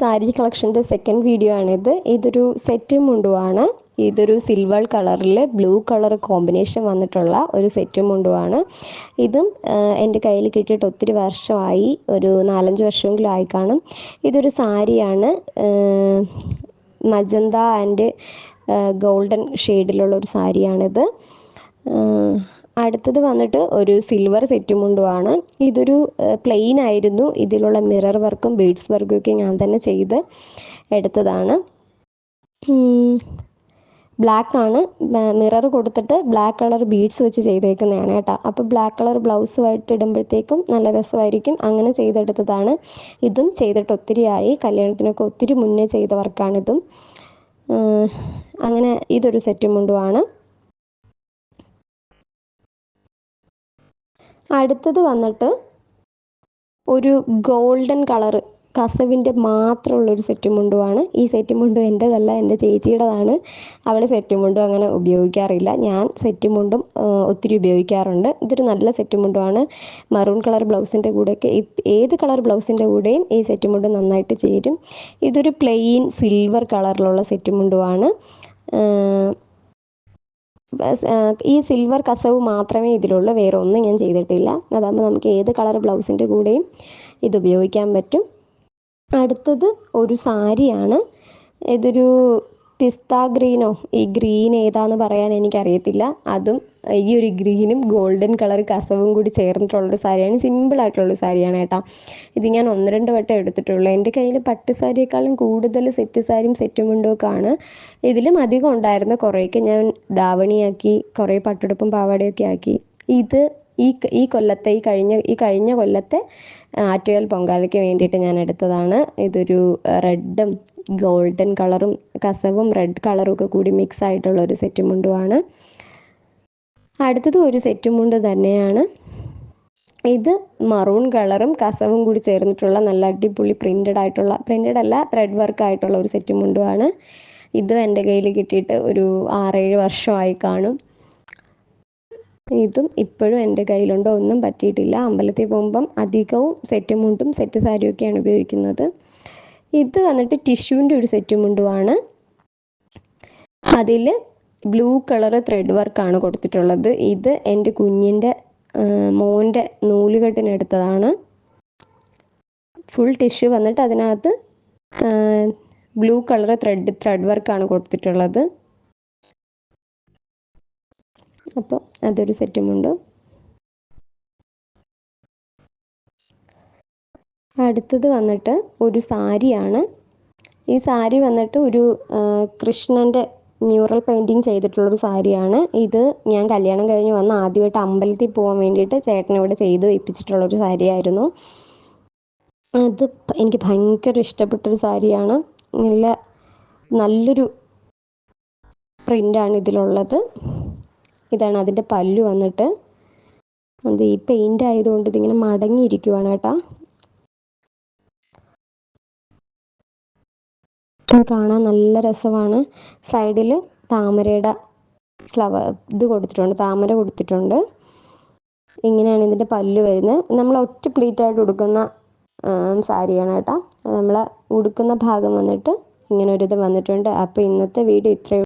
Sari കളക്ഷന്റെ second video ആണിത്. ഇതൊരു set മുണ്ടുവാണ്. ഇതൊരു സിൽവർ കളറിൽ ബ്ലൂ കളർ കോമ്പിനേഷൻ വന്നിട്ടുള്ള ഒരു സെറ്റ് മുണ്ടുവാണ്. ഇതും എന്റെ കയ്യിൽ കിട്ടിയിട്ട് ഒത്തിരി വർഷമായി ഒരു നാലഞ്ച് വർഷമെങ്കിലും ആയി കാണും. ഇതൊരു സാരിയാണ് മജന്ത ആൻഡ് ഗോൾഡൻ ഷെയ്ഡിലുള്ള ഒരു സാരിയാണിത്. അടുത്തത് വന്നിട്ട് ഒരു സിൽവർ സെറ്റ് മുണ്ടുമാണ് ഇതൊരു പ്ലെയിൻ ആയിരുന്നു. ഇതിലുള്ള മിറർ വർക്കും ബീഡ്സ് വർക്കും ഒക്കെ ഞാൻ തന്നെ ചെയ്ത് എടുത്തതാണ്. ബ്ലാക്ക് ആണ്. മിറർ കൊടുത്തിട്ട് ബ്ലാക്ക് കളർ ബീഡ്സ് വെച്ച് ചെയ്തേക്കുന്നതാണ് കേട്ടോ. അപ്പോൾ ബ്ലാക്ക് കളർ ബ്ലൗസുമായിട്ട് ഇടുമ്പോഴത്തേക്കും നല്ല രസമായിരിക്കും. അങ്ങനെ ചെയ്തെടുത്തതാണ്. ഇതും ചെയ്തിട്ട് ഒത്തിരി ആയി. കല്യാണത്തിനൊക്കെ ഒത്തിരി മുന്നേ ചെയ്ത വർക്കാണിതും അങ്ങനെ ഇതൊരു സെറ്റ് മുണ്ടുമാണ് അടുത്തത് വന്നിട്ട് ഒരു ഗോൾഡൻ കളറ് കസവിന്റെ മാത്രമുള്ള ഒരു സെറ്റ് മുണ്ടുമാണ് ഈ സെറ്റ് മുണ്ടും എന്റെതല്ല എന്റെ ചേച്ചിയുടേതാണ്. അവൾ സെറ്റ് മുണ്ടും അങ്ങനെ ഉപയോഗിക്കാറില്ല. ഞാൻ സെറ്റ് മുണ്ടും ഒത്തിരി ഉപയോഗിക്കാറുണ്ട്. ഇതൊരു നല്ല സെറ്റ് മുണ്ടുമാണ് മറൂൺ കളർ ബ്ലൗസിന്റെ കൂടെയൊക്കെ ഏത് കളർ ബ്ലൗസിന്റെ കൂടെയും ഈ സെറ്റ് മുണ്ട് നന്നായിട്ട് ചേരും. ഇതൊരു പ്ലെയിൻ സിൽവർ കളറിലുള്ള സെറ്റ് മുണ്ടുമാണ് ഈ സിൽവർ കസവ് മാത്രമേ ഇതിലുള്ളൂ. വേറെ ഒന്നും ഞാൻ ചെയ്തിട്ടില്ല. അതാകുമ്പോൾ നമുക്ക് ഏത് കളർ ബ്ലൗസിന്റെ കൂടെയും ഇത് ഉപയോഗിക്കാൻ പറ്റും. അടുത്തത് ഒരു സാരിയാണ്. ഇതൊരു പിസ്ത ഗ്രീനോ? ഈ ഗ്രീൻ ഏതാന്ന് പറയാൻ എനിക്കറിയത്തില്ല. അതും ഈ ഒരു ഗ്രീനും ഗോൾഡൻ കളർ കസവും കൂടി ചേർന്നിട്ടുള്ളൊരു സാരിയാണ്. സിമ്പിൾ ആയിട്ടുള്ളൊരു സാരിയാണ് ഏട്ടാ ഇത് ഞാൻ ഒന്ന് രണ്ട് വട്ടം എടുത്തിട്ടുള്ളൂ. എന്റെ കയ്യിൽ പട്ട് സാരിയേക്കാളും കൂടുതൽ സെറ്റ് സാരിയും സെറ്റ് മുണ്ടുമൊക്കെ ആണ് ഇതിലും അധികം ഉണ്ടായിരുന്ന കുറേയൊക്കെ ഞാൻ ധാവണിയാക്കി കുറേ പട്ടുടുപ്പും പാവാടയൊക്കെ ആക്കി. ഇത് ഈ ഈ കൊല്ലത്തെ ഈ കഴിഞ്ഞ ഈ കഴിഞ്ഞ കൊല്ലത്തെ ആറ്റുകാൽ പൊങ്കാലയ്ക്ക് വേണ്ടിയിട്ട് ഞാൻ എടുത്തതാണ്. ഇതൊരു റെഡും ഗോൾഡൻ കളറും കസവും റെഡ് കളറും ഒക്കെ കൂടി മിക്സ് ആയിട്ടുള്ള ഒരു സെറ്റ് മുണ്ടുമാണ് അടുത്തത് ഒരു സെറ്റ് മുണ്ട് തന്നെയാണ്. ഇത് മറൂൺ കളറും കസവും കൂടി ചേർന്നിട്ടുള്ള നല്ല അടിപൊളി പ്രിന്റഡ് ആയിട്ടുള്ള പ്രിന്റഡ് അല്ല ത്രെഡ് വർക്ക് ആയിട്ടുള്ള ഒരു സെറ്റ് മുണ്ടുമാണ് ഇതും എന്റെ കയ്യിൽ കിട്ടിയിട്ട് ഒരു ആറേഴ് വർഷമായി കാണും. ഇതും ഇപ്പോഴും എന്റെ കയ്യിലുണ്ട്. ഒന്നും പറ്റിയിട്ടില്ല. അമ്പലത്തിൽ പോകുമ്പം അധികവും സെറ്റ് മുണ്ടും സെറ്റ് സാരിയൊക്കെയാണ് ഉപയോഗിക്കുന്നത്. ഇത് വന്നിട്ട് ടിഷ്യൂവിന്റെ ഒരു സെറ്റ് മുണ്ടുമാണ് അതിൽ ബ്ലൂ കളർ ത്രെഡ് വർക്കാണ് കൊടുത്തിട്ടുള്ളത്. ഇത് എന്റെ കുഞ്ഞിന്റെ മോന്റെ നൂലുകെട്ടിനെടുത്തതാണ്. ഫുൾ ടിഷ്യൂ വന്നിട്ട് അതിനകത്ത് ബ്ലൂ കളർ ത്രെഡ് ത്രെഡ് വർക്കാണ് കൊടുത്തിട്ടുള്ളത്. അപ്പോൾ അതൊരു സെറ്റുമുണ്ട് അടുത്തത് വന്നിട്ട് ഒരു സാരിയാണ്. ഈ സാരി വന്നിട്ട് ഒരു കൃഷ്ണന്റെ മ്യൂറൽ പെയിന്റിങ് ചെയ്തിട്ടുള്ളൊരു സാരിയാണ്. ഇത് ഞാൻ കല്യാണം കഴിഞ്ഞ് വന്ന് ആദ്യമായിട്ട് അമ്പലത്തിൽ പോകാൻ വേണ്ടിയിട്ട് ചേട്ടനിവിടെ ചെയ്ത് വെപ്പിച്ചിട്ടുള്ളൊരു സാരിയായിരുന്നു. അത് എനിക്ക് ഭയങ്കര ഇഷ്ടപ്പെട്ടൊരു സാരിയാണ്. നല്ല നല്ലൊരു പ്രിന്റാണ് ഇതിലുള്ളത്. ഇതാണ് അതിന്റെ പല്ലു വന്നിട്ട്. അത് ഈ പെയിന്റ് ആയതുകൊണ്ട് ഇതിങ്ങനെ മടങ്ങിയിരിക്കുവാണ് കേട്ടോ. കാണാൻ നല്ല രസമാണ്. സൈഡിൽ താമരയുടെ ഫ്ലവർ ഇത് കൊടുത്തിട്ടുണ്ട് താമര കൊടുത്തിട്ടുണ്ട്. ഇങ്ങനെയാണ് ഇതിന്റെ പല്ല് വരുന്നത്. നമ്മൾ ഒറ്റ പ്ലീറ്റ് ആയിട്ട് ഉടുക്കുന്ന സാരിയാണ് കേട്ടോ. നമ്മൾ ഉടുക്കുന്ന ഭാഗം വന്നിട്ട് ഇങ്ങനെ ഒരു ഇത് വന്നിട്ടുണ്ട്. അപ്പോൾ ഇന്നത്തെ വീഡിയോ ഇത്രയും